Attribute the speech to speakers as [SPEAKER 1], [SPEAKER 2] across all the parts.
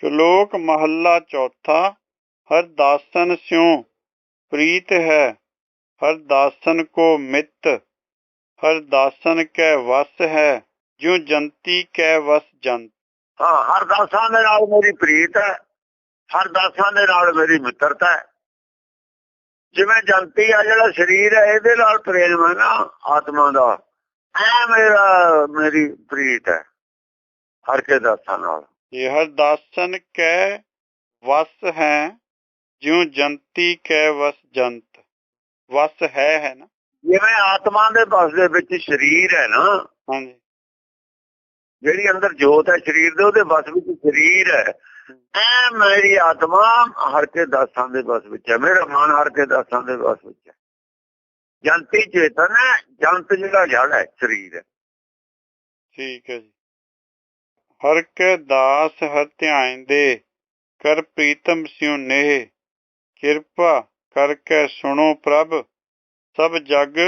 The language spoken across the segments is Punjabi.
[SPEAKER 1] ਸ਼ਲੋਕ ਮਹੱਲਾ ਚੌਥਾ, ਹਰਦਾਸਨ ਸਿਉ, ਪ੍ਰੀਤ ਹੈ, ਹਰਦਾਸਨ ਕੋ ਮਿੱਤ ਹਰ ਕੈ ਵਸ ਹੈ, ਜਿਉ ਜੰਤੀ ਕੈ ਵਸ ਜੰਤ।
[SPEAKER 2] ਹਾਂ ਹਰ ਦੇ ਨਾਲ ਮੇਰੀ ਪ੍ਰੀਤ ਹੈ ਹਰ ਦੇ ਨਾਲ ਮੇਰੀ ਮਿੱਤਰਤਾ ਹੈ। ਜਿਵੇਂ ਜੰਤੀ ਆ, ਜਿਹੜਾ ਸਰੀਰ ਹੈ, ਇਹਦੇ ਨਾਲ ਪ੍ਰੇਮ ਹੈ ਨਾ, ਆਤਮਾ ਦਾ। ਐ ਮੇਰਾ, ਮੇਰੀ ਪ੍ਰੀਤ ਹੈ, ਹਰ ਕੇ ਦਾਸਾਂ ਨਾਲ।
[SPEAKER 1] ਇਹ ਦਾਸਨ ਕੈ ਵਸ ਹੈ ਜਿਉ ਜੰਤੀ ਕੈ ਵਸ ਜੰਤ। ਵਸ ਹੈ ਹੈ ਨਾ?
[SPEAKER 2] ਜਿਵੇਂ ਆਤਮਾ ਦੇ ਬਸ ਦੇ ਵਿੱਚ ਸਰੀਰ ਹੈ ਨਾ
[SPEAKER 1] ਹਾਂਜੀ।
[SPEAKER 2] ਜਿਹੜੀ ਅੰਦਰ ਜੋਤ ਹੈ ਸਰੀਰ ਦੇ ਉਹਦੇ ਬਸ ਵਿੱਚ ਸਰੀਰ ਹੈ। ਐ ਮੇਰੀ ਆਤਮਾ ਹਰ ਕੇ ਦਾਸਾਂ ਦੇ ਬਸ ਵਿੱਚ ਹੈ ਮੇਰਾ ਮਨ ਹਰ ਕੇ ਦਾਸਾਂ ਦੇ ਬਸ ਵਿੱਚ ਹੈ। ਜੰਤੀ ਚੇਤਨ ਹੈ ਜੰਤ ਜਿਹੜਾ ਜੜ ਹੈ ਸਰੀਰ ਹੈ।
[SPEAKER 1] ਠੀਕ ਹੈ ਜੀ। ਹਰ ਕੇ ਦਾਸ ਹਰ ਧਿਆਨ ਦੇ ਕਰ ਪ੍ਰੀਤਮ ਸਿਉ ਨੇਹ। ਕਿਰਪਾ ਕਰਕੇ ਸੁਣੋ ਪ੍ਰਭ ਸਭ ਜਗ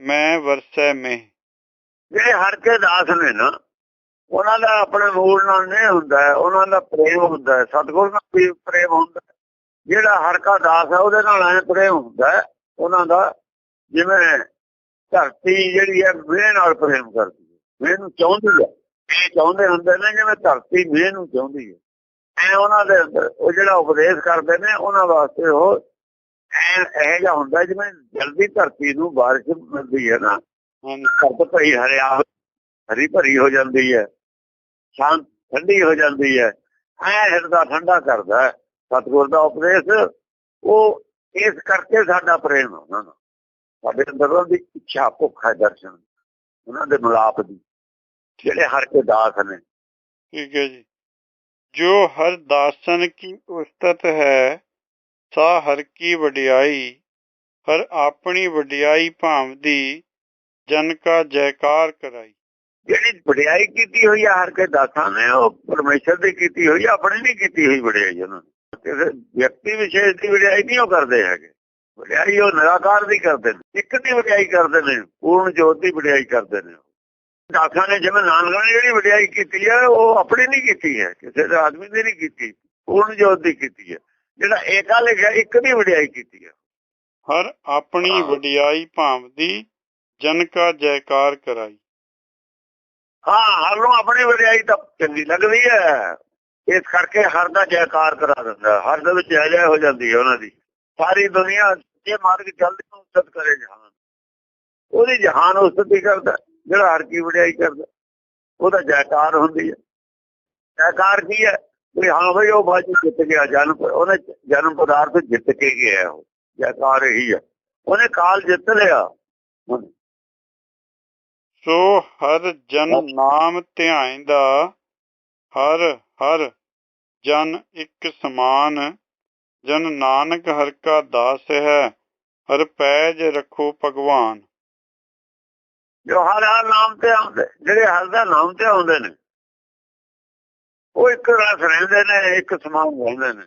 [SPEAKER 1] ਮੈਂ ਵਰਸੈ ਮੇ।
[SPEAKER 2] ਜਿਹੜੇ ਹਰ ਕੇ ਦਾਸ ਨੇ ਨਾ ਉਹਨਾਂ ਦਾ ਆਪਣੇ ਮੂਲ ਨਾਲ ਨਹੀਂ ਹੁੰਦਾ ਉਹਨਾਂ ਦਾ ਪ੍ਰੇਮ ਹੁੰਦਾ ਹੈ, ਨਾਲ ਵੀ ਪ੍ਰੇਮ ਹੁੰਦਾ। ਹੈ। ਜਿਹੜਾ ਹਰ ਕਾ ਦਾਸ ਹੈ ਉਹਦੇ ਨਾਲ ਐ ਪ੍ਰੇਮ ਹੁੰਦਾ ਹੈ, ਉਹਨਾਂ ਦਾ ਜਿਵੇਂ ਧਰਤੀ ਜਿਹੜੀ ਹੈ ਮੇਹ ਨਾਲ ਪ੍ਰੇਮ ਕਰਦੀ ਹੈ ਮੇਹ ਨੂੰ ਚਾਹੁੰਦੀ ਹੈ। ਇਹ ਚਾਹੁੰਦੇ ਹੁੰਦੇ ਨੇ ਜਿਵੇਂ ਧਰਤੀ ਮੇਹ ਨੂੰ ਚਾਹੁੰਦੀ ਹੈ। ਐ ਉਹਨਾਂ ਦੇ ਅੰਦਰ ਉਹ ਜਿਹੜਾ ਉਪਦੇਸ਼ ਕਰਦੇ ਨੇ, ਉਹਨਾਂ ਵਾਸਤੇ ਉਹ ਐ, ਇਹ ਜਿਹਾ ਹੁੰਦਾ ਜਿਵੇਂ ਜਲਦੀ ਧਰਤੀ ਨੂੰ ਬਾਰਿਸ਼ ਮਿਲਦੀ ਹੈ ਨਾ
[SPEAKER 1] ਹਾਂਜੀ
[SPEAKER 2] ਘੱਟ ਹਰਿਆ, ਹਰੀ ਭਰੀ ਹੋ ਜਾਂਦੀ ਹੈ ਸ਼ਾਂਤ ਠੰਡੀ ਹੋ ਜਾਂਦੀ ਹੈ, ਐ ਹਿਰਦਾ ਠੰਡਾ ਕਰਦਾ ਹੈ। ਸਤਿਗੁਰ ਦਾ ਉਪਦੇਸ਼ ਉਹ ਇਸ ਕਰਕੇ ਸਾਡਾ ਪ੍ਰੇਮ ਹੈ ਉਹਨਾਂ ਨਾਲ ਸਾਡੇ ਅੰਦਰ ਉਹਨਾਂ ਦੀ ਇੱਛਾ, ਭੁੱਖ ਹੈ ਦਰਸ਼ਨ, ਉਹਨਾਂ ਦੇ ਮਿਲਾਪ ਦੀ। ਜਿਹੜੇ ਹਰ ਕੇ ਦਾਸ ਨੇ।
[SPEAKER 1] ਠੀਕ ਹੈ ਜੀ। ਜੋ ਹਰ ਦਾਸਨ ਕੀ ਉਸਤਤ ਹੈ ਸਾ ਹਰ ਕੀ ਵਡਿਆਈ ਹਰ ਆਪਣੀ ਵਡਿਆਈ ਭਾਵਦੀ ਜਨ ਕਾ ਜੈਕਾਰ ਕਰਾਈ।
[SPEAKER 2] ਜਿਹੜੀ ਵਡਿਆਈ ਕੀਤੀ ਹੋਈ ਹੈ ਹਰ ਕੇ ਦਾਸਾਂ ਨੇ ਉਹ ਪਰਮੇਸ਼ਰ ਦੀ ਕੀਤੀ ਹੋਈ ਆਪਣੀ ਨਹੀਂ ਕੀਤੀ ਹੋਈ ਵਡਿਆਈ ਉਹਨਾਂ ਨੇ ਵਿਅਕਤੀ ਵਿਸ਼ੇਸ਼ ਦੀ ਵਡਿਆਈ ਨਹੀਂ ਉਹ ਕਰਦੇ ਹੈਗੇ। ਵਡਿਆਈ ਉਹ ਨਿਰਾਕਾਰ ਦੀ ਕਰਦੇ ਨੇ ਇੱਕ ਦੀ ਵਡਿਆਈ ਕਰਦੇ ਨੇ ਪੂਰਨ ਜੋਤ ਦੀ ਵਡਿਆਈ ਕਰਦੇ ਨੇ ਦਾਸਾਂ ਨੇ ਜਿਵੇਂ ਨਾਨਕਾਂ ਨੇ ਜਿਹੜੀ ਵਡਿਆਈ ਕੀਤੀ ਹੈ ਉਹ ਆਪਣੀ ਨਹੀਂ ਕੀਤੀ ਹੈ ਕਿਸੇ ਦੇ ਆਦਮੀ ਦੀ ਨਹੀਂ ਕੀਤੀ ਪੂਰਨ ਜੋਤ ਦੀ ਕੀਤੀ ਹੈ। ਜਿਹੜਾ ਏਕਾ ਲਿਖਿਆ ਇੱਕ ਦੀ ਵਡਿਆਈ ਕੀਤੀ ਹੈ
[SPEAKER 1] ਹਰ ਆਪਣੀ। ਵਡਿਆਈ ਭਾਵਦੀ ਜਨ ਕਾ ਜੈਕਾਰ ਕਰਾਈ।
[SPEAKER 2] ਹਾਂ ਹਰ ਨੂੰ ਆਪਣੀ ਵਡਿਆਈ ਤਾਂ ਚੰਗੀ ਲੱਗਦੀ ਹੈ। ਇਸ ਕਰਕੇ ਹਰ ਦਾ ਜੈਕਾਰ ਕਰਾ ਦਿੰਦਾ। ਹਰ ਦੇ ਵਿੱਚ ਜੈ ਜੈ ਹੋ ਜਾਂਦੀ ਹੈ ਉਹਨਾਂ ਦੀ। ਸਾਰੀ ਦੁਨੀਆ ਜੇ ਮਾਰਗ ਚੱਲਦੀ ਨੂੰ ਉਸਤ ਕਰੇ ਜਹਾਨ। ਉਹਦੀ ਜਹਾਨ ਉਸਤਤੀ ਕਰਦਾ ਜਿਹੜਾ ਹਰ ਕੀ ਵਡਿਆਈ ਕਰਦਾ ਉਹਦਾ ਜੈਕਾਰ ਹੁੰਦੀ ਹੈ। ਜੈਕਾਰ ਕੀ ਹੈ? ਵੀ ਹਾਂ ਬਈ ਉਹ ਬਾਜੀ ਜਿੱਤ ਗਿਆ ਜਨਮ ਉਹਨੇ ਜਨਮ ਪਦਾਰਥ ਜਿੱਤ ਕੇ ਗਿਆ ਉਹ। ਜੈਕਾਰ ਇਹੀ ਹੈ। ਉਹਨੇ ਕਾਲ ਜਿੱਤ ਲਿਆ।
[SPEAKER 1] ਸੋ ਹਰ ਜਨ ਨਾਮ ਧਿਆਇਂਦਾ ਹਰ ਹਰ ਜਨ ਇੱਕ ਸਮਾਨ। ਜਨ ਨਾਨਕ ਹਰ ਕਾ ਦਾਸ ਹੈ ਹਰ ਪੈਜ ਰੱਖੋ ਭਗਵਾਨ।
[SPEAKER 2] ਜੋ ਹਰ ਹਰ ਨਾਮ ਤੇ ਆਉਂਦੇ ਜਿਹੜੇ ਹਰ ਦਾ ਨਾਮ ਤੇ ਆਉਂਦੇ ਨੇ ਉਹ ਇੱਕ ਰਸ ਰਹਿੰਦੇ ਨੇ ਇੱਕ ਸਮਾਨ ਰਹਿੰਦੇ ਨੇ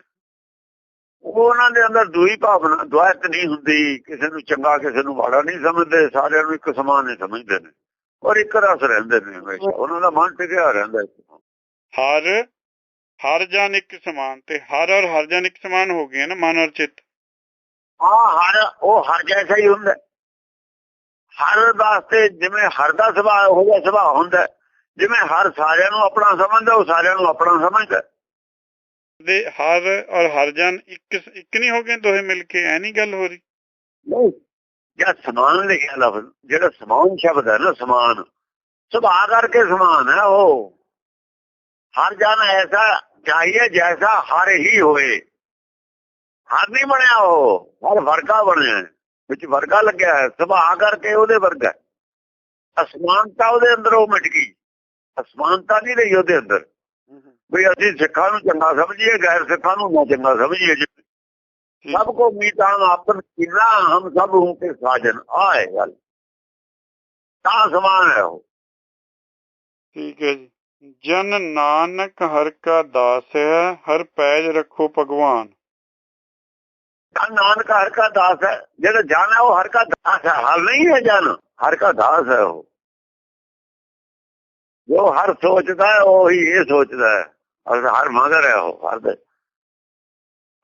[SPEAKER 2] ਉਹ ਉਹਨਾਂ ਦੇ ਅੰਦਰ ਦੂਈ ਭਾਵਨਾ ਦੁਆਇਤ ਨਹੀਂ ਹੁੰਦੀ ਕਿਸੇ ਨੂੰ ਚੰਗਾ ਕਿਸੇ ਨੂੰ ਮਾੜਾ ਨਹੀਂ ਸਮਝਦੇ ਸਾਰਿਆਂ ਨੂੰ ਇੱਕ ਸਮਾਨ ਹੀ ਸਮਝਦੇ ਨੇ ਔਰ ਇੱਕ ਰਸ ਰਹਿੰਦੇ ਨੇ ਹਮੇਸ਼ਾ ਉਹਨਾਂ ਦਾ ਮਨ ਟਿਕਿਆ ਰਹਿੰਦਾ।
[SPEAKER 1] ਹਰ ਹਰ ਜਨ ਇੱਕ ਸਮਾਨ ਤੇ ਹਰ ਔਰ ਹਰ ਜਨ ਇੱਕ ਸਮਾਨ ਹੋ ਗਏ ਨਾ ਮਨ ਔਰ ਚਿੱਤ
[SPEAKER 2] ਹਾਂ ਹਰ ਉਹ ਹਰ ਜੈਸਾ ਹੀ ਹੁੰਦਾ। ਹਰ ਵਾਸਤੇ ਜਿਵੇਂ ਹਰ ਦਾ ਸੁਭਾਅ ਉਹ ਜਿਹਾ ਸੁਭਾਅ ਹੁੰਦਾ। ਜਿਵੇਂ ਹਰ ਸਾਰਿਆਂ ਨੂੰ ਆਪਣਾ ਸਮਝਦਾ ਉਹ ਸਾਰਿਆਂ ਨੂੰ ਆਪਣਾ ਸਮਝਦਾ।
[SPEAKER 1] ਦੇ ਹਰ ਔਰ ਹਰ ਜਨ ਇੱਕ ਇੱਕ ਨਹੀਂ ਹੋ ਗਏ ਦੋਹੇ ਮਿਲ ਕੇ ਐ ਨਹੀਂ ਗੱਲ ਹੋ ਰਹੀ
[SPEAKER 2] ਨਹੀਂ ਜਾਂ ਸਮਾਨ ਲਿਖਿਆ ਲਫ਼ਜ਼ ਜਿਹੜਾ ਸਮਾਨ ਸ਼ਬਦ ਹੈ ਨਾ ਸਮਾਨ ਸੁਭਾਅ ਕਰਕੇ ਸਮਾਨ ਹੈ ਉਹ ਹਰ ਜਨ ਐਸਾ ਚਾਹੀਏ ਜੈਸਾ ਹਰ ਹੀ ਹੋਏ ਹਰ ਨਹੀਂ ਬਣਿਆ ਉਹ ਹਰ ਵਰਗਾ ਬਣਿਆ। ਵਿੱਚ ਵਰਗਾ ਲੱਗਿਆ ਹੈ ਸੁਭਾਅ ਕਰਕੇ ਉਹਦੇ ਵਰਗਾ। ਅਸਮਾਨਤਾ ਉਹਦੇ ਅੰਦਰ ਉਹ ਮਿਟ ਗਈ। ਅਸਮਾਨਤਾ ਨਹੀਂ ਰਹੀ ਉਹਦੇ ਅੰਦਰ। ਵੀ ਅਸੀਂ ਸਿੱਖਾਂ ਨੂੰ ਚੰਗਾ ਸਮਝੀਏ ਗੈਰ ਸਿੱਖਾਂ ਨੂੰ ਨਾ ਚੰਗਾ ਸਮਝੀਏ ਸਭ ਕੋ ਮੀਤਾਨ ਆਪਨ ਕਿਨਾ ਹਮ ਸਭ ਹੂੰ ਕੇ ਸਾਜਨ। ਆਏ ਗੱਲ। ਤਾਂ ਸਮਾਨ ਹੈ ਉਹ।
[SPEAKER 1] ਠੀਕ ਹੈ ਜੀ। ਜਨ ਨਾਨਕ ਹਰ ਕਾ ਦਾਸ ਹੈ ਹਰ ਪੈਜ ਰੱਖੋ ਭਗਵਾਨ।
[SPEAKER 2] ਤਾਂ ਨਾਨਕ ਹਰ ਕਾ ਦਾਸ ਹੈ। ਜਿਹੜਾ ਜਨ ਹੈ ਉਹ ਹਰ ਕਾ ਦਾਸ ਹੈ। ਹਰ ਨਹੀਂ ਹੈ ਜਨ, ਹਰ ਕਾ ਦਾਸ ਹੈ ਉਹ। ਜੋ ਹਰ ਸੋਚਦਾ ਹੈ, ਉਹ ਹੀ ਇਹ ਸੋਚਦਾ ਹੈ। ਹਰ ਹਰ ਮਗਰ ਹੈ ਉਹ, ਹਰ ਦੇ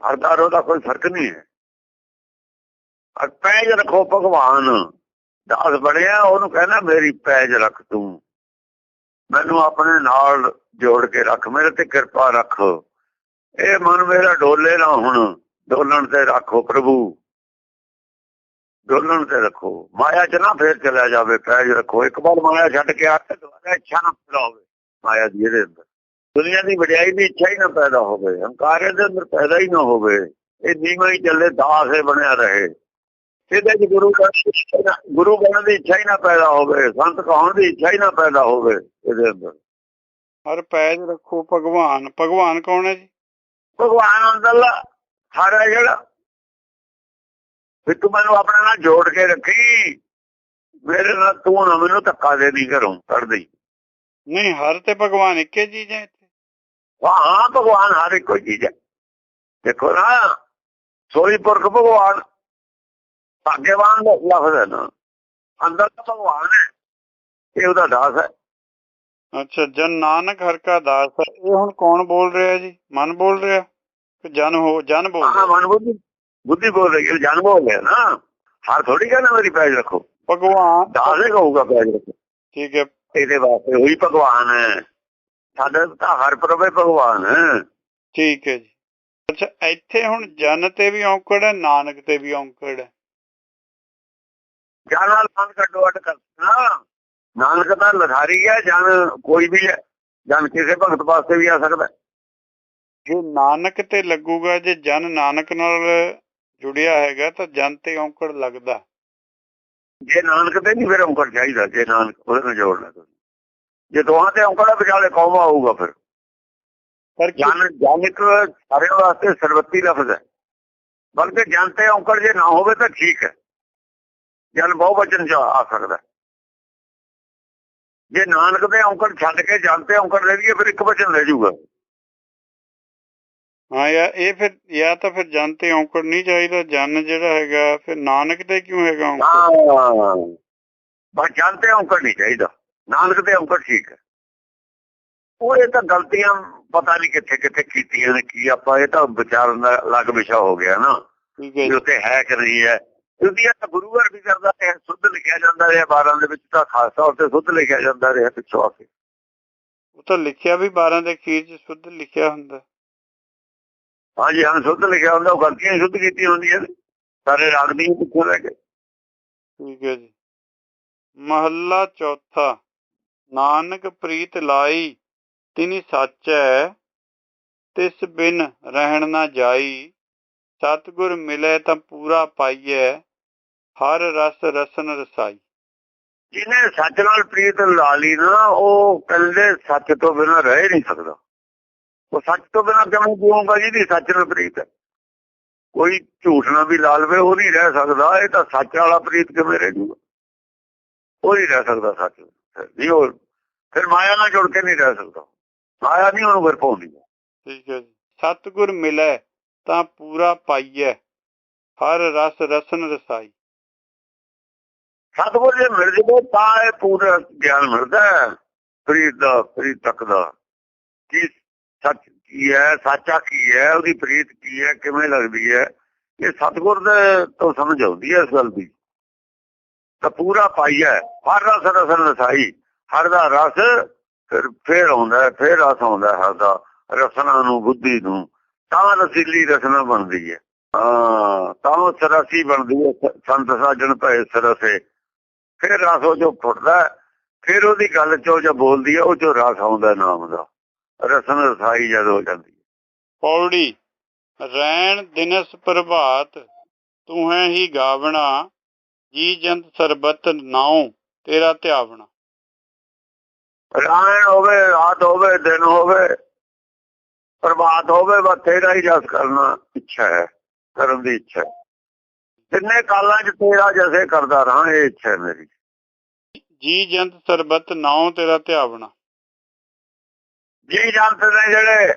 [SPEAKER 2] ਹਰ ਦਾ ਉਹਦਾ ਕੋਈ ਫ਼ਰਕ ਨਹੀਂ ਹੈ। ਅਰ ਪੈਜ ਰੱਖੋ ਭਗਵਾਨ। ਦਾਸ ਬਣਿਆ, ਉਹਨੂੰ ਕਹਿੰਦਾ, ਮੇਰੀ ਪੈਜ ਰੱਖ ਤੂੰ। ਮੈਨੂੰ ਆਪਣੇ ਨਾਲ ਜੋੜ ਕੇ ਰੱਖ। ਮੇਰੇ ਤੇ ਕਿਰਪਾ ਰੱਖ। ਇਹ ਮਨ ਮੇਰਾ ਡੋਲੇ ਨਾ ਹੁਣ। ਡੋਲਣ ਤੇ ਰੱਖੋ ਪ੍ਰਭੂ। ਡੋਲਣ ਤੇ ਰੱਖੋ। ਮਾਇਆ ਚ ਨਾ ਫੇਰ ਚਲਿਆ ਜਾਵੇ ਪੈਜ ਰੱਖੋ। ਇੱਕ ਵਾਰ ਮਾਇਆ ਛੱਡ ਕੇ ਆ ਕੇ ਦੁਬਾਰਾ ਇੱਛਾ ਨਾ ਪੈਦਾ ਹੋਵੇ ਮਾਇਆ ਦੀ ਇਹਦੇ ਅੰਦਰ। ਦੁਨੀਆ ਦੀ ਵਡਿਆਈ ਦੀ ਇੱਛਾ ਹੀ ਨਾ ਪੈਦਾ ਹੋਵੇ ਹੰਕਾਰ ਦੇ ਅੰਦਰ ਪੈਦਾ ਹੀ ਨਾ ਹੋਵੇ। ਇਹ ਨੀਵਾਂ ਹੀ ਚੱਲੇ ਦਾਸ ਹੀ ਬਣਿਆ ਰਹੇ। ਇਹਦੇ ਚ ਗੁਰੂ ਦੀ ਗੁਰੂ ਬਣਨ ਦੀ ਇੱਛਾ ਹੀ ਨਾ ਪੈਦਾ ਹੋਵੇ ਸੰਤ ਕਹਾਉਣ ਦੀ ਇੱਛਾ ਹੀ ਨਾ ਪੈਦਾ ਹੋਵੇ ਇਹਦੇ ਅੰਦਰ।
[SPEAKER 1] ਹਰ ਪੈਜ ਰੱਖੋ ਭਗਵਾਨ। ਭਗਵਾਨ ਕੌਣ ਹੈ ਜੀ?
[SPEAKER 2] ਭਗਵਾਨ ਅੰਦਰਲਾ ਹਰ ਹੈ ਜਿਹੜਾ ਵੀ ਤੂੰ ਮੈਨੂੰ ਆਪਣੇ ਨਾਲ ਜੋੜ ਕੇ ਰੱਖੀ ਮੇਰੇ ਨਾਲ ਤੂੰ ਨਾ ਮੈਨੂੰ ਧੱਕਾ ਦੇ ਦੀ ਘਰੋਂ ਕੱਢ ਦੇ
[SPEAKER 1] ਨਹੀਂ ਹਰ ਤੇ ਭਗਵਾਨ ਇੱਕੇ ਚੀਜ਼ ਹੈ ਇੱਥੇ।
[SPEAKER 2] ਹਾਂ ਭਗਵਾਨ ਹਰ ਇੱਕੋ ਚੀਜ਼ ਹੈ। ਦੇਖੋ ਨਾ ਸੋਈ ਪੁਰਖ ਭਗਵਾਨ ਭਾਗਿਆਵਾਨ ਦਾ ਲਫ਼ਜ਼ ਹੈ ਨਾ। ਅੰਦਰ ਤਾਂ ਭਗਵਾਨ ਹੈ ਇਹ ਉਹਦਾ ਦਾਸ ਹੈ।
[SPEAKER 1] ਅੱਛਾ ਜਨ ਨਾਨਕ ਹਰ ਕਾ ਦਾਸ ਹੈ। ਇਹ ਹੁਣ ਕੌਣ ਬੋਲ ਰਿਹਾ ਜੀ? ਮਨ ਬੋਲ ਰਿਹਾ? ਜਨ ਹੋ ਜਨ ਬੋਲ
[SPEAKER 2] ਹਾਂ ਮਨ ਬੁੱਧੀ ਬੁੱਧੀ ਬੋਲ ਰਹੀ ਹੈ ਜਨ ਬੋਲ ਰਿਹਾ ਨਾ। ਹਰ ਥੋੜੀ ਕਹਿੰਦਾ ਮੇਰੀ ਪੈਜ ਰੱਖੋ।
[SPEAKER 1] ਭਗਵਾਨ
[SPEAKER 2] ਦਾਸ ਕਹੂਗਾ ਪੈਜ ਰੱਖੋ।
[SPEAKER 1] ਠੀਕ ਹੈ।
[SPEAKER 2] ਇਹਦੇ ਵਾਸਤੇ ਉਹੀ ਭਗਵਾਨ ਹੈ। ਸਾਡਾ ਤਾਂ ਹਰ ਪ੍ਰਭੇ ਭਗਵਾਨ ਹੈ।
[SPEAKER 1] ਠੀਕ ਹੈ ਜੀ। ਅੱਛਾ ਇੱਥੇ ਹੁਣ ਜਨ ਤੇ ਵੀ ਔਂਕੜ ਹੈ ਨਾਨਕ ਤੇ ਵੀ ਔਂਕੜ ਹੈ।
[SPEAKER 2] ਜਾਨਾ ਨਾਨਕ ਕੱਢੋ ਅੱਡ ਕਰਨਾ ਨਾਨਕ ਤਾਂ ਲਖਾਰੀ ਹੈ ਜਨ ਕੋਈ ਵੀ ਹੈ। ਜਨ ਕਿਸੇ ਭਗਤ ਵਾਸਤੇ ਵੀ ਆ ਸਕਦਾ ਹੈ।
[SPEAKER 1] ਜੇ ਨਾਨਕ ਤੇ ਲੱਗੂਗਾ ਜੇ ਜਨ ਨਾਨਕ ਨਾਲ ਜੁੜਿਆ ਹੈਗਾ ਤਾਂ ਜਨ ਤੇ ਔਂਕੜ ਲੱਗਦਾ।
[SPEAKER 2] ਜੇ ਨਾਨਕ ਤੇ ਨਹੀਂ ਫਿਰ ਔਂਕੜ ਚਾਹੀਦਾ ਜੇ ਨਾਨਕ ਉਹਦੇ ਨਾਲ ਜੋੜਨਾ ਜੇ ਦੋਹਾਂ ਤੇ ਔਂਕੜਾ ਵਿਚਾਲੇ ਕੌਮ ਆਊਗਾ ਫਿਰ।
[SPEAKER 1] ਪਰ
[SPEAKER 2] ਜਨ ਜਨ ਇੱਕ ਸਾਰਿਆਂ ਵਾਸਤੇ ਸਰਵਤੀ ਲਫ਼ਜ਼ ਹੈ। ਬਲਕਿ ਜਨ ਤੇ ਔਂਕੜ ਜੇ ਨਾ ਹੋਵੇ ਤਾਂ ਠੀਕ ਹੈ। ਜਨ ਬਹੁ ਵਚਨ ਚ ਆ ਸਕਦਾ। ਜੇ ਨਾਨਕ ਤੇ ਔਂਕੜ ਛੱਡ ਕੇ ਜਨ ਤੇ ਔਂਕੜ ਲੈ ਲਈਏ ਫਿਰ ਇੱਕ ਵਚਨ ਲੈ ਜਾਊਗਾ।
[SPEAKER 1] ਹਾਂ ਯਾ ਇਹ ਫਿਰ ਜਾਂ ਤਾਂ ਫਿਰ ਜਨ ਤੇ ਔਂਕੜ ਨਹੀਂ ਚਾਹੀਦਾ ਜਨ ਜਿਹੜਾ ਹੈਗਾ ਫਿਰ ਨਾਨਕ ਤੇ ਕਿਉਂ ਹੈਗਾ ਔਂਕੜ?
[SPEAKER 2] ਹਾਂ ਬਸ ਜਨ ਤੇ ਔਂਕੜ ਨਹੀਂ ਚਾਹੀਦਾ ਨਾਨਕ ਤੇ ਔਂਕੜ ਠੀਕ ਹੈ। ਉਹ ਇਹ ਤਾਂ ਗਲਤੀਆਂ ਪਤਾ ਨਹੀਂ ਕਿੱਥੇ ਕਿੱਥੇ ਕੀਤੀਆਂ ਨੇ ਕੀ ਆਪਾਂ ਇਹ ਤਾਂ ਵਿਚਾਰਨ ਦਾ ਅਲੱਗ ਵਿਸ਼ਾ ਹੋ ਗਿਆ ਨਾ।
[SPEAKER 1] ਜੀ।
[SPEAKER 2] ਉੱਤੇ ਹੈ ਕਿ ਨਹੀਂ ਹੈ। ਕਿਉਂਕਿ ਇਹ ਤਾਂ ਗੁਰੂ ਵੀ ਕਰਦਾ ਹੈ ਸੁੱਧ ਲਿਖਿਆ ਜਾਂਦਾ ਰਿਹਾ 12 ਦੇ ਵਿੱਚ ਤਾਂ ਖਾਸ ਤੌਰ ਤੇ ਸੁੱਧ ਲਿਖਿਆ ਜਾਂਦਾ ਰਿਹਾ ਪਿੱਛੋਂ ਆ ਕੇ।
[SPEAKER 1] ਉਹ ਤਾਂ ਲਿਖਿਆ ਵੀ 12 ਦੇ ਅਖੀਰ ਚ ਸ਼ੁੱਧ ਲਿਖਿਆ ਹੁੰਦਾ।
[SPEAKER 2] ਹਾਂਜੀ ਹਾਂ ਸੁੱਧ ਲਿਖਿਆ ਹੁੰਦਾ ਉਹ ਗਲਤੀਆਂ ਹੀ ਸ਼ੁੱਧ ਕੀਤੀਆਂ ਹੁੰਦੀਆਂ ਸਾਰੇ ਰਾਗ ਦੀਆਂ ਪਿੱਛੋਂ ਲੈ ਕੇ।
[SPEAKER 1] ਠੀਕ ਹੈ ਜੀ। ਮਹੱਲਾ ਚੌਥਾ ਨਾਨਕ ਪ੍ਰੀਤ ਲਾਈ ਤਿਨੀ ਸੱਚੈ ਤਿਸ ਬਿਨ ਰਹਿਣ ਨਾ ਜਾਈ। ਸਤਿਗੁਰ ਮਿਲੇ ਤਾਂ ਪੂਰਾ ਪਾਈਐ ਹਰ ਰਸ ਰਸਨ ਰਸਾਈ।
[SPEAKER 2] ਜਿਹਨੇ ਸੱਚ ਨਾਲ ਪ੍ਰੀਤ ਲਾ ਲਈ ਨਾ ਉਹ ਕੱਲੇ ਸੱਚ ਤੋਂ ਬਿਨਾਂ ਰਹਿ ਨਹੀਂ ਸਕਦਾ। ਉਹ ਸੱਚ ਤੋਂ ਬਿਨਾਂ ਕਿਵੇਂ ਜੀਊਗਾ ਜਿਹਦੀ ਸੱਚ ਨਾਲ ਪ੍ਰੀਤ ਹੈ। ਕੋਈ ਝੂਠ ਨਾਲ ਵੀ ਲਾ ਲਵੇ ਉਹ ਨਹੀਂ ਰਹਿ ਸਕਦਾ। ਇਹ ਤਾਂ ਸੱਚ ਵਾਲਾ ਪ੍ਰੀਤ ਕਿਵੇਂ ਰਹਿ ਜੂਗਾ? ਉਹ ਨਹੀਂ ਰਹਿ ਸਕਦਾ ਸੱਚ। ਨਹੀਂ ਉਹ ਫਿਰ ਮਾਇਆ ਨਾਲ ਜੁੜ ਕੇ ਨਹੀਂ ਰਹਿ ਸਕਦਾ। ਮਾਇਆ ਨਹੀਂ ਉਹਨੂੰ ਫਿਰ ਪਾਉਂਦੀ।
[SPEAKER 1] ਠੀਕ ਹੈ ਜੀ। ਸਤਿਗੁਰ ਮਿਲੇ ਤਾਂ ਪੂਰਾ ਪਾਈਐ। ਹਰ ਰਸ ਰਸਨ ਰਸਾਈ।
[SPEAKER 2] ਸਤਿਗੁਰ ਜੇ ਮਿਲ ਜਵੇ ਤਾਂ ਇਹ ਪੂਰਾ ਗਿਆਨ ਮਿਲਦਾ ਪ੍ਰੀਤ ਦਾ ਪ੍ਰੀਤ ਤੱਕ ਦਾ। ਕੀ ਸੱਚ ਕੀ ਹੈ, ਸੱਚਾ ਕੀ ਹੈ, ਉਹਦੀ ਪ੍ਰੀਤ ਕੀ ਹੈ, ਕਿਵੇਂ ਲੱਗਦੀ ਹੈ, ਇਹ ਸਤਿਗੁਰ ਦੇ ਤੋਂ ਸਮਝ ਆਉਂਦੀ ਹੈ ਇਸ ਗੱਲ ਦੀ। ਤਾਂ ਪੂਰਾ ਪਾਈਆ ਹਰ ਰਸ ਰਸਨ ਰਸਾਈ, ਹਰ ਦਾ ਰਸ ਫਿਰ ਫੇਰ ਆਉਂਦਾ ਫੇਰ ਰਸ ਆਉਂਦਾ ਹਰ ਦਾ, ਰਸਨਾ ਨੂੰ, ਬੁੱਧੀ ਨੂੰ, ਤਾਂ ਰਸੀਲੀ ਰਸਨਾ ਬਣਦੀ ਹੈ। ਹਾਂ, ਤਾਂ ਉਹ ਸਰਸੀ ਬਣਦੀ ਹੈ ਸੰਤ ਸਾਜਣ ਭਏ ਸਰਸੇ ਫਿਰ ਰਸ ਉਹ ਜੋ ਫੁੱਟਦਾ ਫਿਰ ਉਹਦੀ ਗੱਲ ਚੋਂ ਜੋ ਬੋਲਦੀ ਹੈ, ਉਹ ਚੋਂ ਰਸ ਆਉਂਦਾ ਨਾਮ ਦਾ। ਰਸਨ ਰਸਾਈ ਜਦ ਹੋ ਜਾਂਦੀ ਹੈ।
[SPEAKER 1] ਪੌੜੀ ਰੈਣ ਦਿਨਸ ਪ੍ਰਭਾਤ ਤੂੰ ਹੈ ਹੀ ਗਾਵਣਾ ਜੀ ਜੰਤ ਸਰਬਤ ਨਾਉ ਤੇਰਾ ਧਿਆਵਣਾ
[SPEAKER 2] ਰਾਣ ਹੋਵੇ ਰਾਤ ਹੋਵੇ ਦਿਨ ਹੋਵੇ ਪ੍ਰਭਾਤ ਹੋਵੇ ਬਸ ਤੇਰਾ ਹੀ ਜਸ ਕਰਨਾ ਇੱਛਾ ਹੈ ਕਰਨ ਦੀ ਇੱਛਾ ਹੈ। ਤਿੰਨੇ ਕਾਲਾਂ 'ਚ ਤੇਰਾ ਜਸੇ ਕਰਦਾ ਰਹਾਂ ਇਹ ਇੱਛਾ ਮੇਰੀ।
[SPEAKER 1] ਜੀ ਜੰਤ ਸਰਬਤ ਨਾਉ ਤੇਰਾ ਧਿਆਵਣਾ
[SPEAKER 2] ਜੀ ਜੰਤ ਨੇ ਜਿਹੜੇ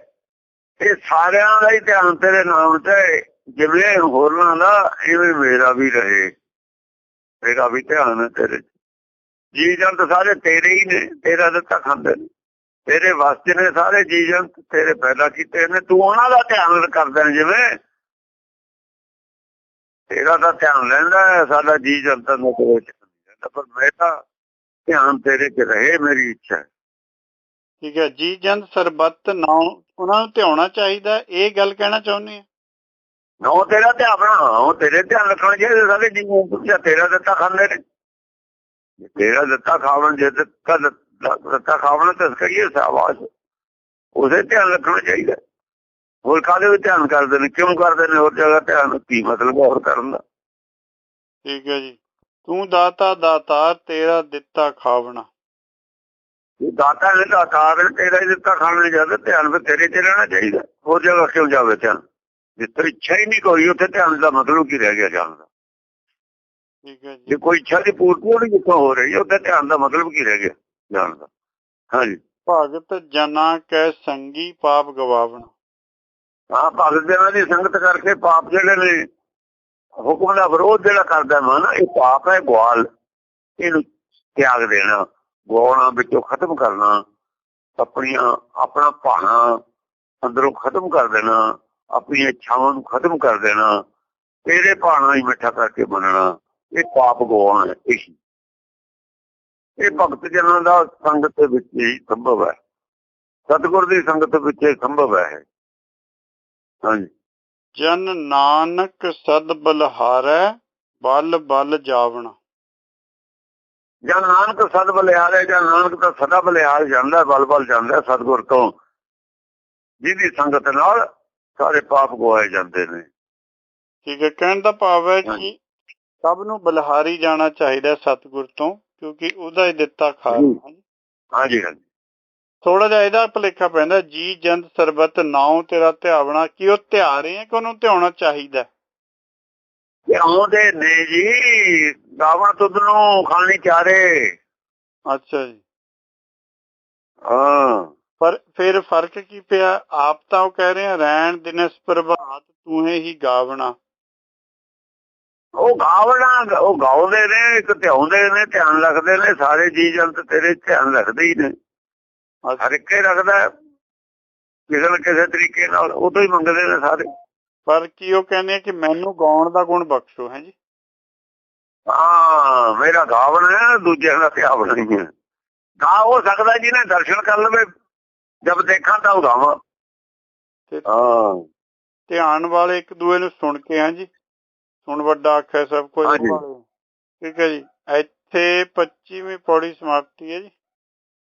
[SPEAKER 2] ਇਹ ਸਾਰਿਆਂ ਦਾ ਹੀ ਧਿਆਨ ਤੇਰੇ ਨਾਮ ਤੇ, ਜਿਵੇਂ ਹੋਰਨਾਂ ਦਾ, ਇਵੇਂ ਮੇਰਾ ਵੀ ਰਹੇ। ਮੇਰਾ ਵੀ ਧਿਆਨ ਤੇਰੇ ਜੀ ਜੰਤ ਸਾਰੇ ਤੇਰੇ ਹੀ ਨੇ, ਤੇਰਾ ਦਿੱਤਾ ਖਾਂਦੇ ਨੇ। ਤੇਰੇ ਵਾਸਤੇ ਨੇ ਸਾਰੇ ਜੀ ਜੰਤ ਤੇਰੇ ਪੈਦਾ ਕੀਤੇ ਨੇ। ਤੂੰ ਉਹਨਾਂ ਦਾ ਧਿਆਨ ਕਰਦਾ ਹੈ ਜਿਵੇਂ। ਤੇਰਾ ਤਾਂ ਧਿਆਨ ਲੈਂਦਾ ਸਾਡਾ ਜੀ ਜੰਤ ਨੂੰ ਕੋਈ ਰਹਿੰਦਾ, ਪਰ ਮੇਰਾ ਧਿਆਨ ਤੇਰੇ 'ਚ ਰਹੇ, ਮੇਰੀ ਇੱਛਾ ਹੈ।
[SPEAKER 1] ਠੀਕ ਹੈ ਜੀ ਜੰਦ ਸਰਬੱਤ ਨਾਉ ਉਹਨਾਂ ਨੂੰ ਧਿਆਉਣਾ ਚਾਹੀਦਾ ਇਹ ਗੱਲ ਕਹਿਣਾ ਚਾਹੁੰਦੇ ਆ।
[SPEAKER 2] ਨੋ ਤੇਰਾ ਧਿਆਨ ਉਹ ਤੇਰੇ ਧਿਆਨ ਰੱਖਣਾ ਚਾਹੀਦਾ ਸਾਰੇ ਜੀ ਨੂੰ ਪੁੱਛਿਆ ਤੇਰਾ ਦਿੱਤਾ ਖਾਂਦੇ ਨੇ? ਤੇਰਾ ਦਿੱਤਾ ਖਾਵਣ ਜੇ ਦਿੱਤਾ ਦਿੱਤਾ ਖਾਵਣ ਤਾਂ ਕਰੀਏ ਸਾਵਾਸ ਉਸੇ ਧਿਆਨ ਰੱਖਣਾ ਚਾਹੀਦਾ। ਹੋਰ ਕਾਹਦੇ ਵਿੱਚ ਧਿਆਨ ਕਰਦੇ ਨੇ ਕਿਉਂ ਕਰਦੇ ਨੇ? ਹੋਰ ਜਗ੍ਹਾ ਧਿਆਨ ਕੀ ਮਤਲਬ ਹੋਰ ਕਰਨ ਦਾ?
[SPEAKER 1] ਠੀਕ ਹੈ ਜੀ। ਤੂੰ ਦਾਤਾ ਦਾਤਾਰ ਤੇਰਾ ਦਿੱਤਾ ਖਾਵਣਾ।
[SPEAKER 2] ਦਾਤਾ ਨੇ ਦਾਤਾਰ ਨੇ ਤੇਰਾ ਹੀ ਦਿੱਤਾ ਖਾਣੇ ਜਾਂਦਾ ਧਿਆਨ ਫਿਰ ਤੇਰੇ ਤੇ ਰਹਿਣਾ ਚਾਹੀਦਾ। ਹੋਰ ਜਗ੍ਹਾ ਕਿਉਂ ਜਾਵੇ ਧਿਆਨ? ਜਿੱਥੇ ਇੱਛਾ ਹੀ ਨਹੀਂ ਕੋਈ ਉੱਥੇ ਧਿਆਨ ਦਾ ਮਤਲਬ ਕੀ ਰਹਿ ਗਿਆ ਜਾਣ ਦਾ?
[SPEAKER 1] ਠੀਕ ਹੈ ਜੀ।
[SPEAKER 2] ਜੇ ਕੋਈ ਇੱਛਾ ਦੀ ਪੂਰਤੀ ਹੋਣੀ ਜਿੱਥੋਂ ਹੋ ਰਹੀ ਹੈ ਉੱਥੇ ਧਿਆਨ ਦਾ ਮਤਲਬ ਕੀ ਰਹਿ ਗਿਆ ਜਾਣ ਦਾ? ਹਾਂਜੀ।
[SPEAKER 1] ਭਗਤ ਜਨਾ ਕੈ ਸੰਗੀ ਪਾਪ ਗਵਾਵਣਾ।
[SPEAKER 2] ਹਾਂ ਭਗਤ ਦੇਵਾਂ ਦੀ ਸੰਗਤ ਕਰਕੇ ਪਾਪ ਜਿਹੜੇ ਨੇ ਹੁਕਮ ਦਾ ਵਿਰੋਧ ਜਿਹੜਾ ਕਰਦਾ ਮਨ ਇਹ ਪਾਪ ਹੈ ਗਵਾਲ। ਇਹਨੂੰ ਤਿਆਗ ਦੇਣਾ। ਗਵਾਉਣਾ, ਵਿੱਚੋਂ ਖਤਮ ਕਰਨਾ, ਆਪਣੀਆਂ, ਆਪਣਾ ਭਾਣਾ ਅੰਦਰੋਂ ਖਤਮ ਕਰ ਦੇਣਾ ਆਪਣੀ ਇੱਛਾਵਾਂ ਨੂੰ ਖਤਮ ਕਰ ਦੇਣਾ, ਤੇਰੇ ਭਾਣਾ ਹੀ ਮਿੱਠਾ ਕਰਕੇ ਮੰਨਣਾ, ਇਹ ਪਾਪ ਗਵਾਉਣਾ ਹੈ, ਇਹ ਭਗਤ ਜਨਾਂ ਦਾ ਸੰਗਤ ਦੇ ਵਿੱਚ ਹੀ ਸੰਭਵ ਹੈ। ਸਤਿਗੁਰ ਦੀ ਸੰਗਤ ਵਿੱਚ ਇਹ ਸੰਭਵ ਹੈ। ਹਾਂਜੀ।
[SPEAKER 1] ਜਨ ਨਾਨਕ ਸਦ ਬਲਹਾਰੈ, ਬਲ ਬਲ ਜਾਵਣਾ।
[SPEAKER 2] ਜਾਂ ਨਾਨਕ ਸਦ ਬਲਿਹਾਰ ਹੈ ਜਾਂ ਨਾਨਕ ਤਾਂ ਸਦਾ ਬਲਿਹਾਰ ਜਾਂਦਾ ਬਲ ਬਲ ਜਾਂਦਾ ਸਤਿਗੁਰ ਤੋਂ ਜਿਹਦੀ ਸੰਗਤ ਨਾਲ ਸਾਰੇ ਪਾਪ ਗਵਾਏ ਜਾਂਦੇ ਨੇ
[SPEAKER 1] ਠੀਕ ਹੈ ਕਹਿਣ ਦਾ ਭਾਵ ਹੈ ਕਿ। ਸਭ ਨੂੰ ਬਲਹਾਰੀ ਜਾਣਾ ਚਾਹੀਦਾ ਸਤਿਗੁਰ ਤੋਂ ਕਿਉਂਕਿ ਉਹਦਾ ਹੀ ਦਿੱਤਾ
[SPEAKER 2] ਜੀ। ਹਾਂਜੀ ਹਾਂਜੀ
[SPEAKER 1] ਥੋੜਾ ਜਿਹਾ ਇਹਦਾ ਭਲੇਖਾ ਪੈਂਦਾ ਜੀ ਜੰਦ ਸਰਬਤ ਨਾਉ ਤੇਰਾ ਧਿਆਵਣਾ ਕਿ ਉਹ ਧਿਆ ਰਹੇ ਆ ਕਿ ਉਹਨੂੰ ਧਿਆਉਣਾ ਚਾਹੀਦਾ?
[SPEAKER 2] ਇਹ ਆਉਂਦੇ ਨੇ ਜੀ ਗਾਵਾਂ ਤੁਧ ਨੂੰ ਖਾਣੀ ਚਾਰੇ।
[SPEAKER 1] ਅੱਛਾ ਜੀ।
[SPEAKER 2] ਹਾਂ।
[SPEAKER 1] ਪਰ ਫਿਰ ਫ਼ਰਕ ਕੀ ਪਿਆ? ਆਪ ਤਾਂ ਉਹ ਕਹਿ ਰਹੇ ਆ ਰਹਿਣ ਦਿਨਸ ਪ੍ਰਭਾਤ ਤੂੰ ਹੀ ਗਾਵਣਾ।
[SPEAKER 2] ਉਹ ਗਾਵਣਾ ਉਹ ਗਾਉਂਦੇ ਨੇ ਇੱਕ ਧਿਆਉਂਦੇ ਨੇ ਧਿਆਨ ਰੱਖਦੇ ਨੇ ਸਾਰੇ ਜੀ ਜੰਤ ਤੇਰੇ ਧਿਆਨ ਰੱਖਦੇ ਹੀ ਨੇ। ਹਰ ਇੱਕ ਰੱਖਦਾ। ਕਿਸੇ ਨਾ ਕਿਸੇ ਤਰੀਕੇ ਨਾਲ ਉਹ ਤੋਂ ਹੀ ਮੰਗਦੇ ਨੇ ਸਾਰੇ।
[SPEAKER 1] ਪਰ ਕੀ ਉਹ ਕਹਿੰਦੇ ਆ ਕਿ ਮੈਨੂੰ ਗਾਉਣ ਦਾ ਗੁਣ ਬਖਸ਼ੋ ਹੈ ਜੀ?
[SPEAKER 2] ਹਾਂ ਮੇਰਾ ਗਾਵਣ ਹੈ ਦੂਜਿਆਂ ਦਾ ਧਿਆਵਣ ਨਹੀਂ ਹੈ। ਗਾ ਹੋ ਸਕਦਾ ਜਿਹਨੇ ਦਰਸ਼ਨ ਕਰ ਲਵੇ ਜਦ ਦੇਖਾਂ ਤਾਂ
[SPEAKER 1] ਤੇ
[SPEAKER 2] ਹਾਂ।
[SPEAKER 1] ਧਿਆਨ ਵਾਲੇ ਇੱਕ ਦੂਏ ਨੂੰ ਸੁਣ ਕੇ ਹਾਂ ਜੀ? ਸੁਣ ਵੱਡਾ ਆਖਿਆ ਸਭ ਕੁਝ। ਠੀਕ ਹੈ ਜੀ। ਇੱਥੇ 25ਵੀਂ ਪੌੜੀ ਸਮਾਪਤੀ ਹੈ ਜੀ।